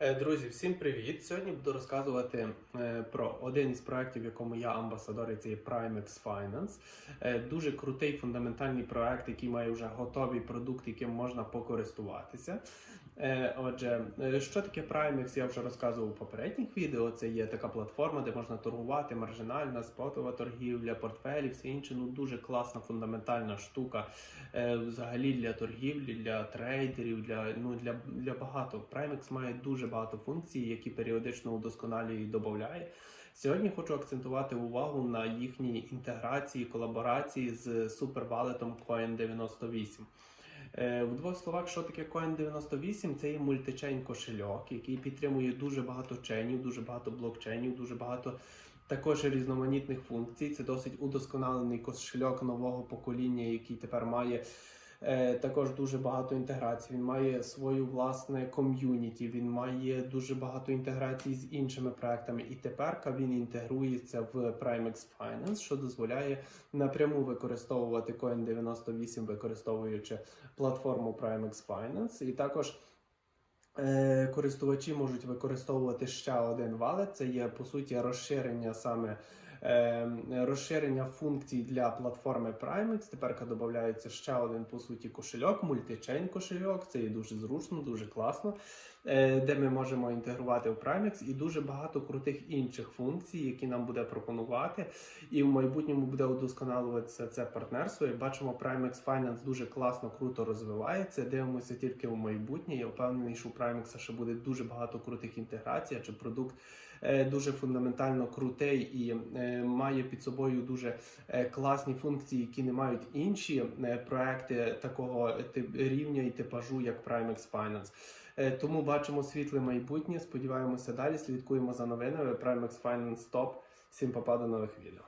Е, Друзі, всім привіт! Сьогодні буду розказувати е, про один із проєктів, в якому я амбасадор, і це Primex Finance. Е, Дуже крутий фундаментальний проект, який має вже готовий продукт, яким можна покористуватися. Отже, що таке Primex, я вже розказував у попередніх відео. Це є така платформа, де можна торгувати, маржинальна, спотова торгівля, портфелі, все інше. Ну дуже класна фундаментальна штука. Взагалі для торгівлі, для трейдерів, для ну для, для багато. Primex має дуже багато функцій, які періодично удосконалює і додає. Сьогодні хочу акцентувати увагу на їхній інтеграції, колаборації з супервалетом Coin98. Е, В двох словах, що таке Coin98? Це є мультичейн кошельок, який підтримує дуже багато чейнів, дуже багато блокчейнів, дуже багато також різноманітних функцій. Це досить удосконалений кошельок нового покоління, який тепер має. Е, також дуже багато інтеграцій. Він має свою власне ком'юніті, він має дуже багато інтеграцій з іншими проектами. І тепер він інтегрується в Primex Finance, що дозволяє напряму використовувати Coin98, використовуючи платформу Primex Finance. І також е, користувачі можуть використовувати ще один валет. Це є по суті розширення саме. Е, Розширення функцій для платформи Primex. Тепер додається ще один по суті кошельок, мультичейн кошельок. Це є дуже зручно, дуже класно, е, де ми можемо інтегрувати в Primex і дуже багато крутих інших функцій, які нам буде пропонувати. І в майбутньому буде удосконалюватися це партнерство. Як бачимо, Primex Finance дуже класно, круто розвивається. Дивимося тільки в майбутнє. Я впевнений, що у Primex ще буде дуже багато крутих інтеграцій, чи продукт е, дуже фундаментально крутий і має під собою дуже е, класні функції, які не мають інші е, проекти такого тип- рівня і типажу, як Primex Finance. Е, Тому бачимо світле майбутнє. Сподіваємося далі. Слідкуємо за новинами. Primex Finance Top. Всім попаду нових відео.